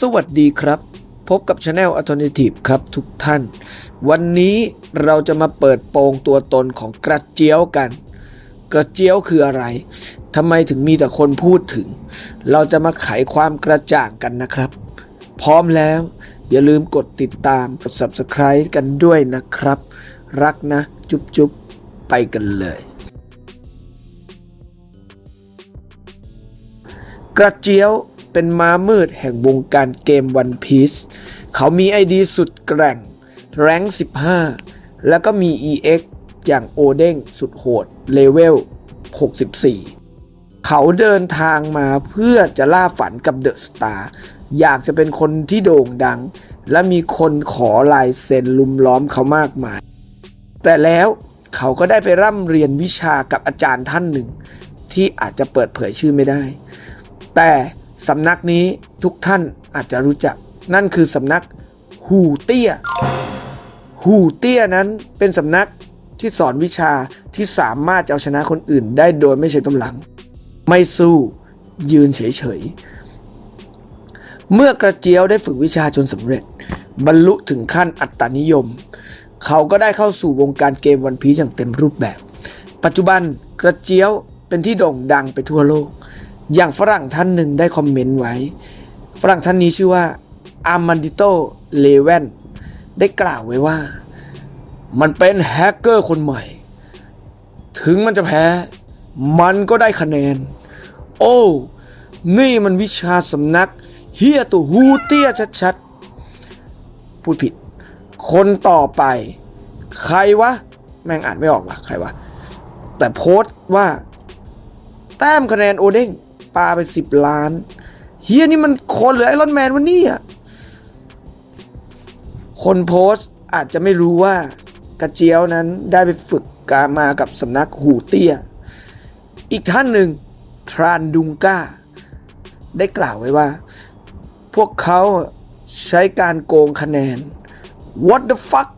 สวัสดีครับ พบกับ Channel Alternative ครับทุกท่าน วันนี้เราจะมาเปิดโปงตัวตนของกระเจียวกัน กระเจียวคืออะไรทำไมถึงมีแต่คนพูดถึง เราจะมาไขความกระจ่างกันนะครับ พร้อมแล้ว อย่าลืมกดติดตามกด Subscribe กันด้วยนะครับ รักนะ จุ๊บจุ๊บไปกันเลย กระเจียว เป็นม้ามืดแห่งวงการเกมวันพีซเขามีไอดีสุดแกร่ง แรง15 แล้วก็มี EX อย่างโอเด้งสุดโหด เลเวล 64 เขาเดินทางมาเพื่อจะล่าฝันกับเดอะสตาร์อยากจะเป็นคนที่โด่งดัง และมีคนขอลายเซ็นลุมล้อมเขามากมาย แต่แล้วเขาก็ได้ไปร่ำเรียนวิชากับอาจารย์ท่านหนึ่ง ที่อาจจะเปิดเผยชื่อไม่ได้ แต่ สำนักนี้ทุกท่านอาจจะรู้จัก นั่นคือสำนักหูเตี้ยหูเตี้ยนั้นเป็นสำนักที่สอนวิชาที่สามารถจะเอาชนะคนอื่นได้โดยไม่ใช้กำลัง ไม่สู้ยืนเฉยๆ เมื่อกระเจียวได้ฝึกวิชาจนสำเร็จ บรรลุถึงขั้นอัตตานิยม เขาก็ได้เข้าสู่วงการเกมวันพีอย่างเต็มรูปแบบ ปัจจุบันกระเจียวเป็นที่โด่งดังไปทั่วโลก อย่างฝรั่งท่านหนึ่งได้คอมเมนต์ไว้ ฝรั่งท่านนี้ชื่อว่าอาร์มันดิโตเลเวนได้กล่าวไว้ว่า มันเป็นแฮกเกอร์คนใหม่ ถึงมันจะแพ้ มันก็ได้คะแนน โอ้ นี่มันวิชาสำนัก เฮียตัวฮูเตี้ยชัดๆ พูดผิด คนต่อไป ใครวะ แม่งอ่านไม่ออกว่ะใครวะ แต่โพสต์ว่า แต้มคะแนนโอเด้ง ปาไปสิบล้านเฮียนี่มันคนหรือไอรอนแมนวะเนี่ยคนโพสต์อาจจะไม่รู้ว่ากระเจียวนั้นได้ไปฝึกการมากับสำนักหูเตี้ย อีกท่านหนึ่งทรานดุงก้า ได้กล่าวไว้ว่า พวกเขาใช้การโกงคะแนน What the fuck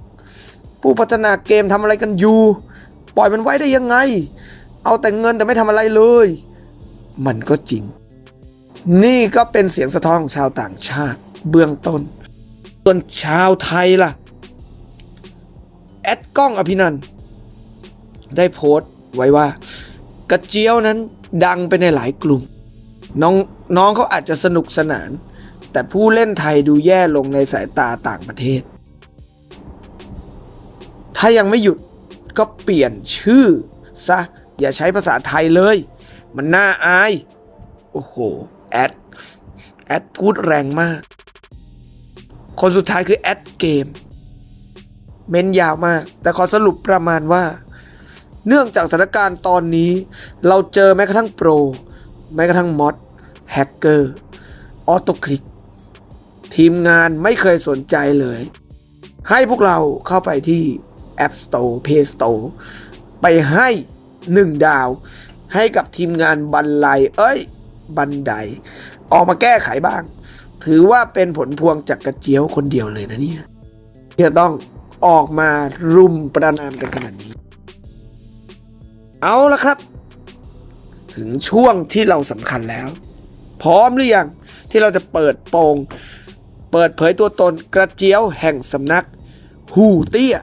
ผู้พัฒนาเกมทำอะไรกันอยู่ ปล่อยมันไว้ได้ยังไง เอาแต่เงินแต่ไม่ทำอะไรเลย มันก็จริง นี่ก็เป็นเสียงสะท้อนของชาวต่างชาติ เบื้องต้น ส่วนชาวไทยล่ะ แอดกล้องอภินันได้โพสต์ไว้ว่า กระเจียวนั้นดังไปในหลายกลุ่ม น้องน้องเขาอาจจะสนุกสนาน แต่ผู้เล่นไทยดูแย่ลงในสายตาต่างประเทศ ถ้ายังไม่หยุดก็เปลี่ยนชื่อซะอย่าใช้ภาษาไทยเลย มันน่าอาย โอ้โห แอด แอดพูดแรงมาก คนสุดท้ายคือแอดเกม เม้นยาวมาก แต่ขอสรุปประมาณว่า เนื่องจากสถานการณ์ตอนนี้ เราเจอแม้กระทั่งโปร แม้กระทั่งมอดแฮกเกอร์ออโตคลิก ทีมงานไม่เคยสนใจเลย ให้พวกเราเข้าไปที่ App Store Play Store ไปให้หนึ่งดาว ให้กับทีมงานบันไลเอ้ย บันได ออกมาแก้ไขบ้าง ถือว่าเป็นผลพวงจากกระเจียวคนเดียวเลยนะเนี่ยที่จะต้องออกมารุมประนามกันขนาดนี้ เอาละครับ ถึงช่วงที่เราสำคัญแล้ว พร้อมหรือยังที่เราจะเปิดโปงเปิดเผยตัวตนกระเจียวแห่งสำนัก หูเตี้ย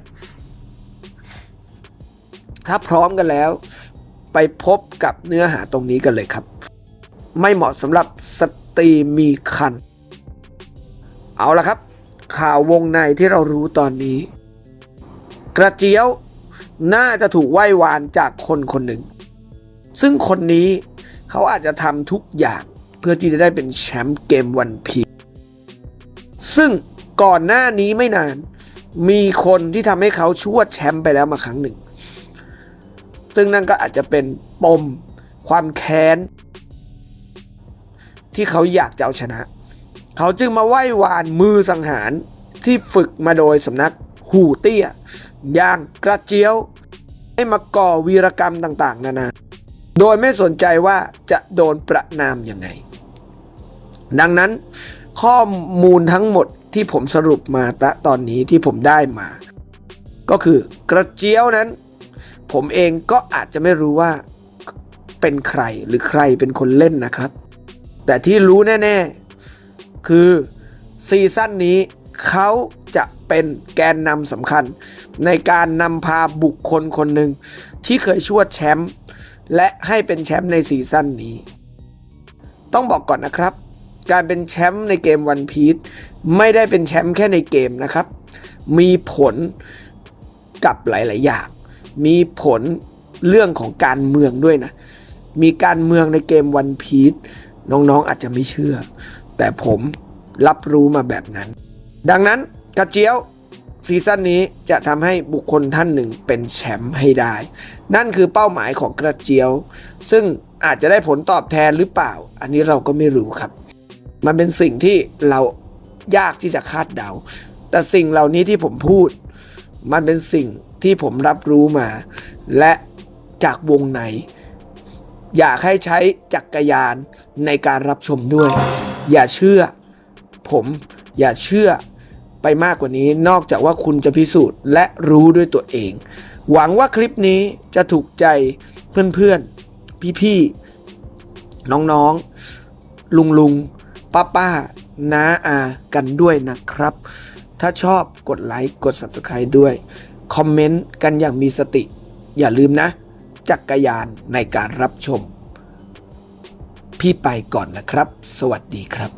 ถ้าพร้อมกันแล้ว ไปพบกับเนื้อหาตรงนี้กันเลยครับ ไม่เหมาะสำหรับสตรีมีคัน เอาละครับ ข่าววงในที่เรารู้ตอนนี้ กระเจียวน่าจะถูกไหว้วานจากคนคนหนึ่ง ซึ่งคนนี้เขาอาจจะทำทุกอย่างเพื่อที่จะได้เป็นแชมป์เกมวันพีซึ่งก่อนหน้านี้ไม่นาน มีคนที่ทำให้เขาชวดแชมป์ไปแล้วมาครั้งหนึ่ง ซึ่งนั่นก็อาจจะเป็นปมความแค้น ที่เขาอยากจะเอาชนะ เขาจึงมาไหว้วานมือสังหารที่ฝึกมาโดยสำนักหูเตี้ยอย่างกระเจียว ให้มาก่อวีรกรรมต่าง ๆ นานา โดยไม่สนใจว่าจะโดนประนามยังไง ดังนั้นข้อมูลทั้งหมดที่ผมสรุปมาตะตอนนี้ที่ผมได้มา ก็คือกระเจียวนั้น ผมเองก็อาจจะไม่รู้ว่าเป็นใครหรือใครเป็นคนเล่นนะครับ แต่ที่รู้แน่ ๆ คือซีซั่นนี้เขาจะเป็นแกนนำสำคัญ ในการนำพาบุคคลคนหนึ่งที่เคยชวดแชมป์และให้เป็นแชมป์ในซีซั่นนี้ ต้องบอกก่อนนะครับ การเป็นแชมป์ในเกมวันพี e ไม่ได้เป็นแชมป์แค่ในเกมนะครับ มีผลกับหลาย ๆ อย่าง มีผลเรื่องของการเมืองด้วยนะ มีการเมืองในเกมวันพี e น้องๆอาจจะไม่เชื่อ แต่ผมรับรู้มาแบบนั้น ดังนั้นกระเจียวซีซั่นนี้จะทำให้บุคคลท่านหนึ่งเป็นแชมป์ให้ได้ นั่นคือเป้าหมายของกระเจียว ซึ่งอาจจะได้ผลตอบแทนหรือเปล่า อันนี้เราก็ไม่รู้ครับ มันเป็นสิ่งที่เรายากที่จะคาดเดา แต่สิ่งเหล่านี้ที่ผมพูด มันเป็นสิ่ง ที่ผมรับรู้มา และจากวงในอยากให้ใช้จักรยานในการรับชมด้วย อย่าเชื่อ ผมอย่าเชื่อไปมากกว่านี้นอกจากว่าคุณจะพิสูจน์และรู้ด้วยตัวเอง หวังว่าคลิปนี้จะถูกใจเพื่อนๆ พี่ๆ น้องๆ ลุงลุงป้าป้าน้าอากันด้วยนะครับ ถ้าชอบกดไลค์กด Subscribe ด้วย คอมเมนต์กันอย่างมีสติ อย่าลืมนะ จักรยานในการรับชม พี่ไปก่อนนะครับ สวัสดีครับ